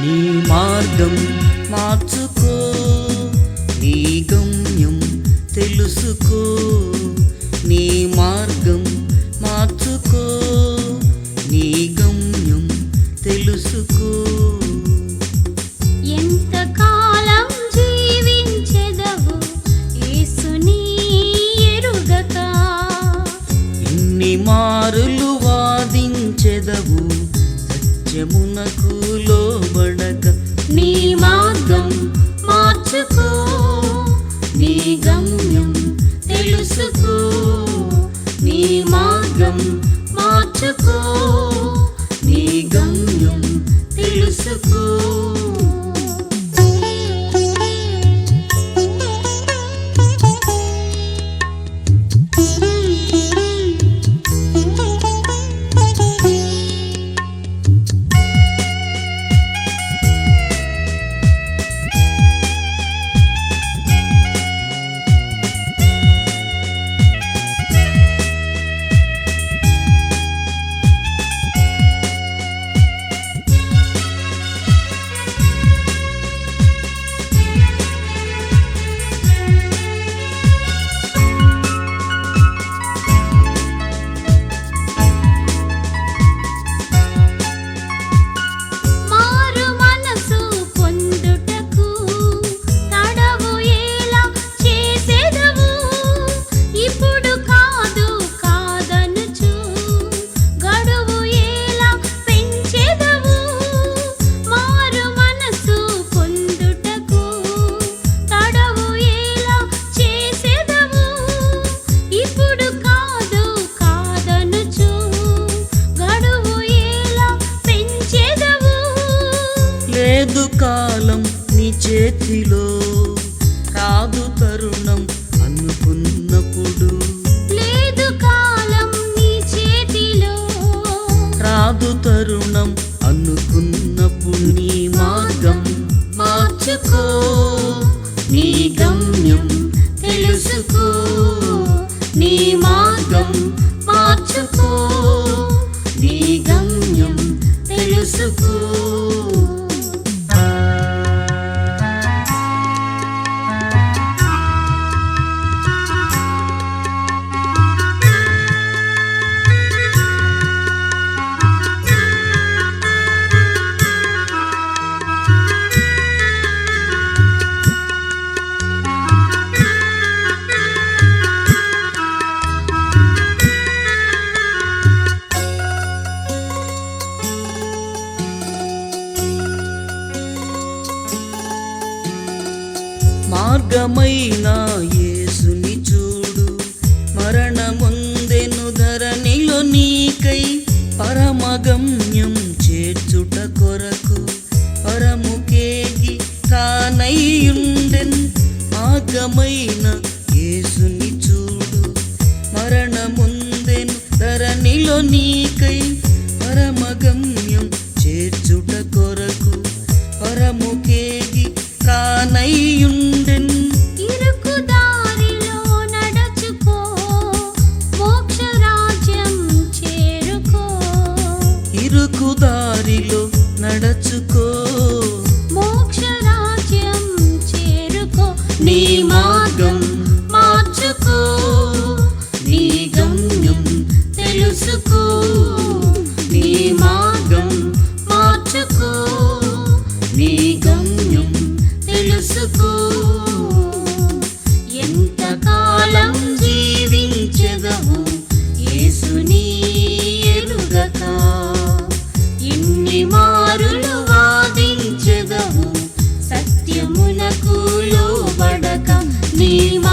నీ మార్గం మార్చుకో నీ గమ్యం తెలుసుకో నీ మార్గం సత్యమునకు లోబడక నీ మార్గం మార్చుకో నీ గమ్యం తెలుసుకో నీ మార్గం మార్చుకో. చేతిలో రాదు తరుణం అనుకున్నప్పుడు. లేదు కాలం నీ చేతిలో. రాదు తరుణం అనుకున్నప్పుడు నీ మార్గం మార్చుకో. నీ గమ్యం తెలుసుకో. నీ మార్గం మార్గమైన యేసుని చూడు. మరణముందెను ధరణిలో నీకై పరమగమ్యం చేర్చుట కొరకు పరముకేగి తానయ్యుండెన్ మార్గమైన యేసుని చూడు. మరణముందెను ధరణిలో నీకై ఇరుకు దారిలో నడుచుకో. మోక్ష రాజ్యం చేరుకో. నీ మార్గం మార్చుకో. నీ గమ్యం తెలుసుకో. నీ మార్గం మార్చుకో. నీ గమ్యం తెలుసుకో. You.